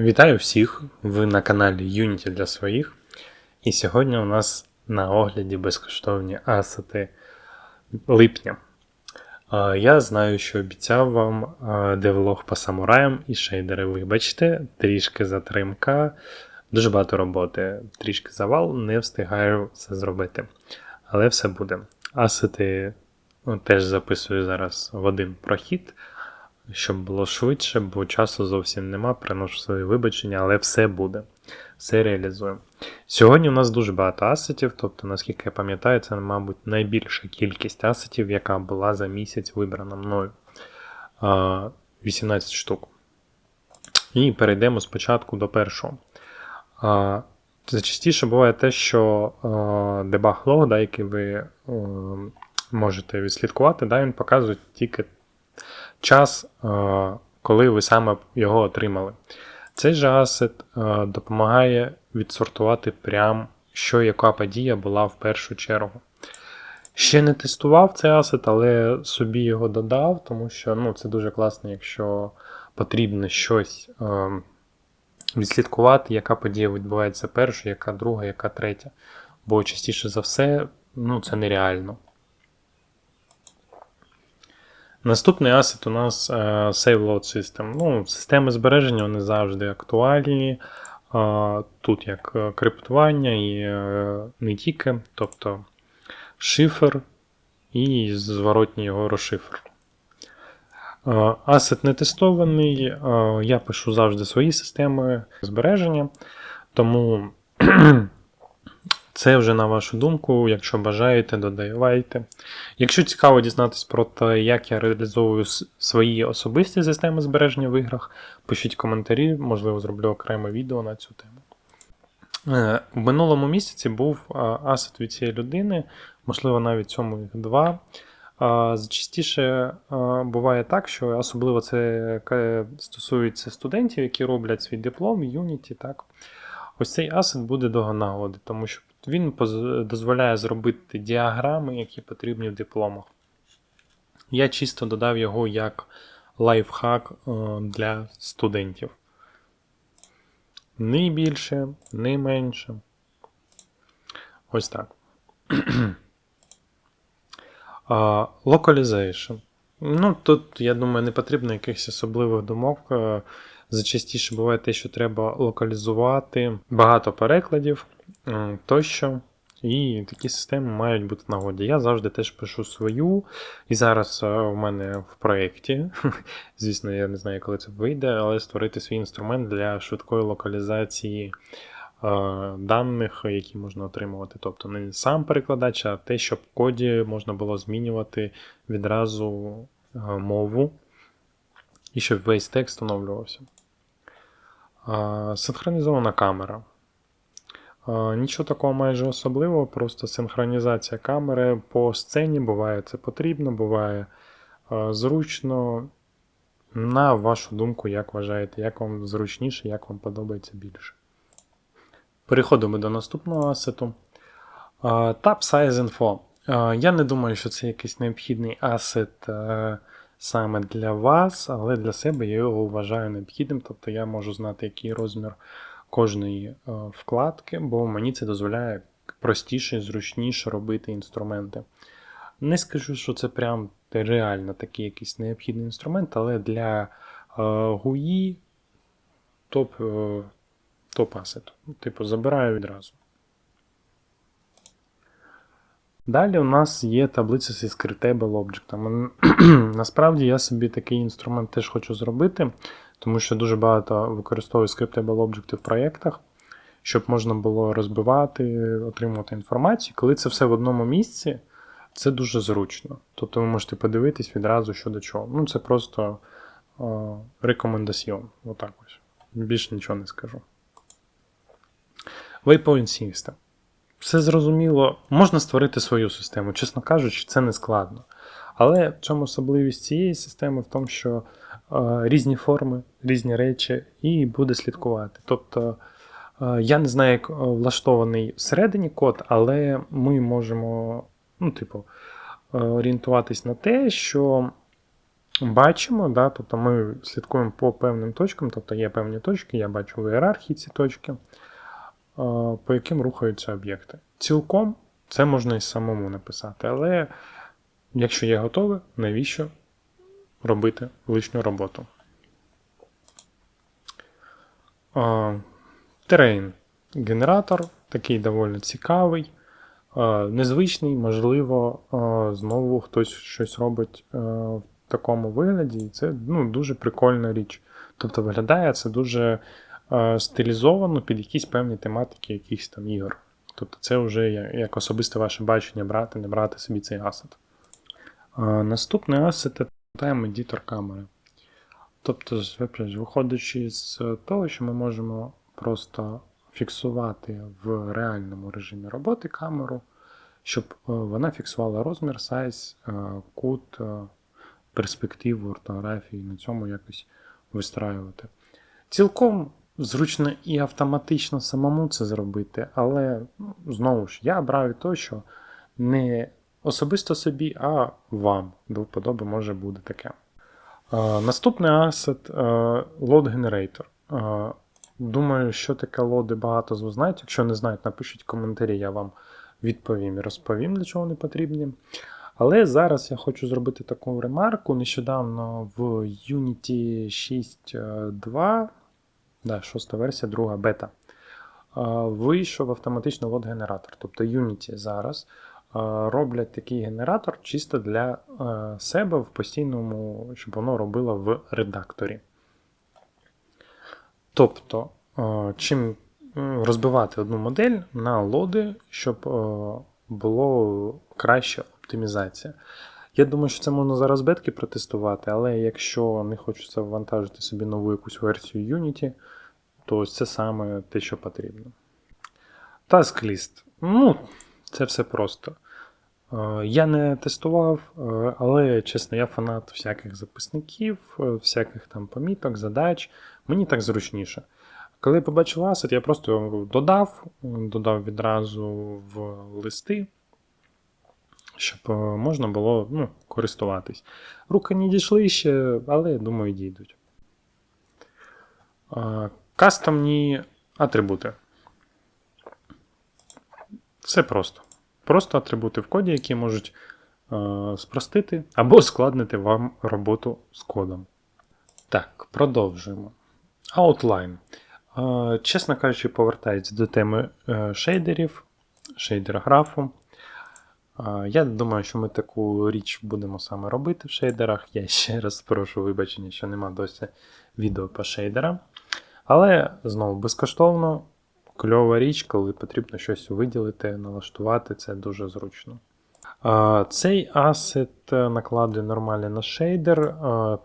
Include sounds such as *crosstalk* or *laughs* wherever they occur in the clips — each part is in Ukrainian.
Вітаю всіх! Ви на каналі Unity для своїх. І сьогодні у нас на огляді безкоштовні асети липня. Я знаю, що обіцяв вам девлог по самураям і шейдери. Вибачте, трішки затримка, дуже багато роботи, трішки завал, не встигаю це зробити. Але все буде. Асети ну, теж записую зараз в один прохід щоб було швидше, бо часу зовсім нема, приношу свої вибачення, але все буде. Все реалізуємо. Сьогодні у нас дуже багато асетів, тобто, наскільки я пам'ятаю, це, мабуть, найбільша кількість асетів, яка була за місяць вибрана мною. 18 штук. І перейдемо спочатку до першого. Зачастіше буває те, що дебаг лог, який ви можете відслідкувати, він показує тільки час, е, коли ви саме його отримали. Цей же асет е, допомагає відсортувати прям, що яка подія була в першу чергу. Ще не тестував цей асет, але собі його додав, тому що ну, це дуже класно, якщо потрібно щось е, відслідкувати, яка подія відбувається перша, яка друга, яка третя. Бо частіше за все, ну, це нереально. Наступний асет у нас uh, Save Load System. Ну, Системи збереження вони завжди актуальні. Uh, тут як е, криптування і не тільки, тобто шифр і зворотній його розшифр. Асет не тестований, я пишу завжди свої системи збереження, тому це вже на вашу думку, якщо бажаєте, додавайте. Якщо цікаво дізнатися про те, як я реалізовую свої особисті системи збереження в іграх, пишіть коментарі, можливо, зроблю окреме відео на цю тему. Е, в минулому місяці був асет від цієї людини, можливо, навіть цьому їх два. Частіше буває так, що особливо це стосується студентів, які роблять свій диплом, Unity. так. Ось цей асет буде до нагоди, тому що він дозволяє зробити діаграми, які потрібні в дипломах. Я чисто додав його як лайфхак е, для студентів. Не більше, не менше. Ось так. *clears throat* Localization. Ну, тут, я думаю, не потрібно якихось особливих думок. Е, зачастіше буває те, що треба локалізувати багато перекладів тощо. І такі системи мають бути нагоді. Я завжди теж пишу свою. І зараз у мене в проєкті, *laughs* звісно, я не знаю, коли це вийде, але створити свій інструмент для швидкої локалізації даних, які можна отримувати. Тобто не сам перекладач, а те, щоб в коді можна було змінювати відразу мову, і щоб весь текст оновлювався. Синхронізована камера. Нічого такого майже особливого, просто синхронізація камери по сцені. Буває це потрібно, буває зручно. На вашу думку, як вважаєте, як вам зручніше, як вам подобається більше. Переходимо до наступного асету. Tab Size Info. Я не думаю, що це якийсь необхідний асет е, саме для вас, але для себе я його вважаю необхідним. Тобто я можу знати, який розмір кожної е, вкладки, бо мені це дозволяє простіше і зручніше робити інструменти. Не скажу, що це прям реально такий якийсь необхідний інструмент, але для GUI е, топ е, топ асет. Типу, забираю відразу. Далі у нас є таблиця зі scriptable об'єктами. *clears throat* Насправді я собі такий інструмент теж хочу зробити тому що дуже багато використовую Scriptable Object в проєктах, щоб можна було розбивати, отримувати інформацію. Коли це все в одному місці, це дуже зручно. Тобто ви можете подивитись відразу що до чого. Ну, це просто рекомендаціон. Отак ось. Більше нічого не скажу. Waypoint System. Все зрозуміло, можна створити свою систему. Чесно кажучи, це не складно. Але в чому особливість цієї системи в тому, що різні форми, різні речі, і буде слідкувати. Тобто я не знаю, як влаштований всередині код, але ми можемо, ну, типу, орієнтуватись на те, що бачимо, да, тобто ми слідкуємо по певним точкам, тобто є певні точки, я бачу в ієрархії ці точки, е, по яким рухаються об'єкти. Цілком це можна і самому написати, але якщо є готове, навіщо робити лишню роботу? Терейн. Генератор такий доволі цікавий, незвичний, можливо, знову хтось щось робить в такому вигляді, і це ну, дуже прикольна річ. Тобто виглядає це дуже стилізовано під якісь певні тематики якихось там ігор. Тобто це вже як особисте ваше бачення брати, не брати собі цей асет. Наступний асет Time Editor камери. Тобто, виходячи з того, що ми можемо просто фіксувати в реальному режимі роботи камеру, щоб е, вона фіксувала розмір, сайз, е, кут, е, перспективу, орфографії, на цьому якось вистраювати. Цілком зручно і автоматично самому це зробити, але ну, знову ж я брав від того, що не особисто собі, а вам до вподоби може бути таке. Е, Наступний асет е, Load Generator. Е, Думаю, що таке лоди багато з вас знають. Якщо не знають, напишіть коментарі, я вам відповім і розповім, для чого вони потрібні. Але зараз я хочу зробити таку ремарку. Нещодавно в Unity 6.2, да, шоста версія, друга бета, вийшов автоматично лот-генератор. Тобто Unity зараз роблять такий генератор чисто для е, себе в постійному, щоб воно робило в редакторі. Тобто, е, чим розбивати одну модель на лоди, щоб е, було краща оптимізація. Я думаю, що це можна зараз бетки протестувати, але якщо не хочеться ввантажити собі нову якусь версію Unity, то це саме те, що потрібно. Task List. Ну, це все просто. Е, Я не тестував, е, але чесно, я фанат всяких записників, е, всяких там поміток, задач. Мені так зручніше. Коли я побачив асет, я просто його додав, додав відразу в листи, щоб можна було ну, користуватись. Руки не дійшли ще, але думаю, дійдуть. Кастомні атрибути. Все просто. Просто атрибути в коді, які можуть е, спростити або ускладнити вам роботу з кодом. Так, продовжуємо. Outline. Е, чесно кажучи, повертається до теми е, шейдерів, шейдер графу. Е, я думаю, що ми таку річ будемо саме робити в шейдерах. Я ще раз прошу вибачення, що нема досі відео по шейдерам. Але знову безкоштовно, кльова річ, коли потрібно щось виділити, налаштувати, це дуже зручно. Цей асет е, накладує нормально на шейдер.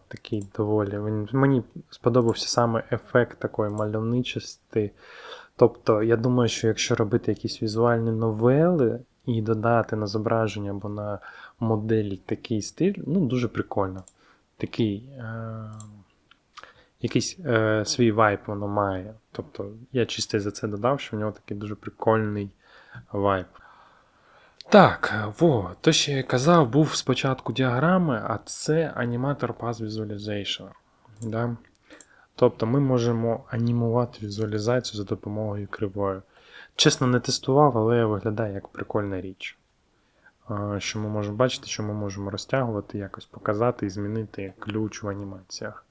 Такий доволі. Мені сподобався саме ефект такої мальовничості. Тобто, я думаю, що якщо робити якісь візуальні новели і додати на зображення або на модель такий стиль, ну дуже прикольно. Такий. Якийсь е, свій вайб воно має. Тобто я чисто за це додав, що в нього такий дуже прикольний вайб. Так, во, то, що я казав, був спочатку діаграми, а це аніматор Path Visualization. Да? Тобто ми можемо анімувати візуалізацію за допомогою кривої. Чесно, не тестував, але виглядає як прикольна річ. Що ми можемо бачити, що ми можемо розтягувати, якось показати і змінити ключ в анімаціях.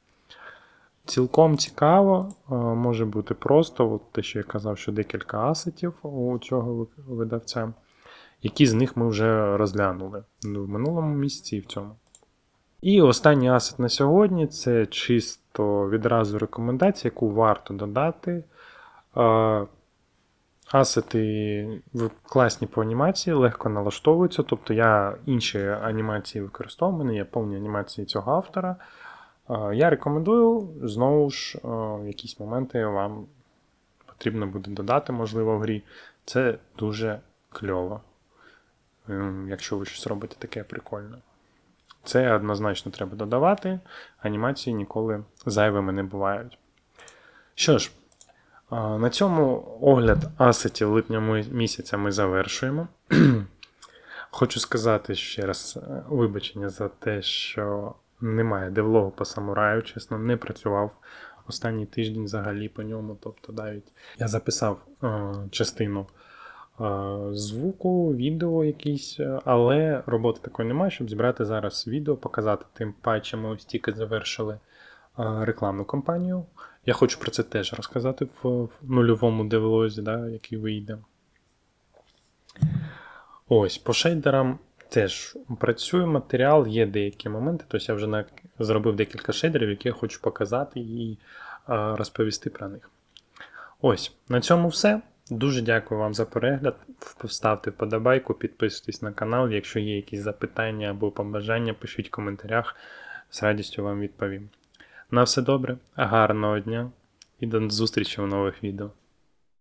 Цілком цікаво, е, може бути просто, от те, що я казав, що декілька асетів у цього видавця, які з них ми вже розглянули ну, в минулому місяці і в цьому. І останній асет на сьогодні це чисто відразу рекомендація, яку варто додати. Е, Асети класні по анімації, легко налаштовуються. Тобто я інші анімації використовую, в мене є повні анімації цього автора. Е, Я рекомендую, знову ж, е, якісь моменти вам потрібно буде додати, можливо, в грі. Це дуже кльово. Ем, Якщо ви щось робите таке прикольне. Це однозначно треба додавати. Анімації ніколи зайвими не бувають. Що ж, е, на цьому огляд асетів липня місяця ми завершуємо. *clears throat* Хочу сказати ще раз вибачення за те, що немає девлогу по самураю, чесно, не працював останній тиждень взагалі по ньому. Тобто навіть я записав е, частину е, звуку, відео якісь, е, але роботи такої немає, щоб зібрати зараз відео, показати. Тим паче ми ось тільки завершили е, рекламну кампанію. Я хочу про це теж розказати в, в нульовому девлозі, да, який вийде. Ось, по шейдерам теж працює матеріал, є деякі моменти. Тобто я вже зробив декілька шейдерів, які я хочу показати і а, розповісти про них. Ось, на цьому все. Дуже дякую вам за перегляд. Ставте вподобайку, підписуйтесь на канал. Якщо є якісь запитання або побажання, пишіть в коментарях. З радістю вам відповім. На все добре, гарного дня і до зустрічі в нових відео.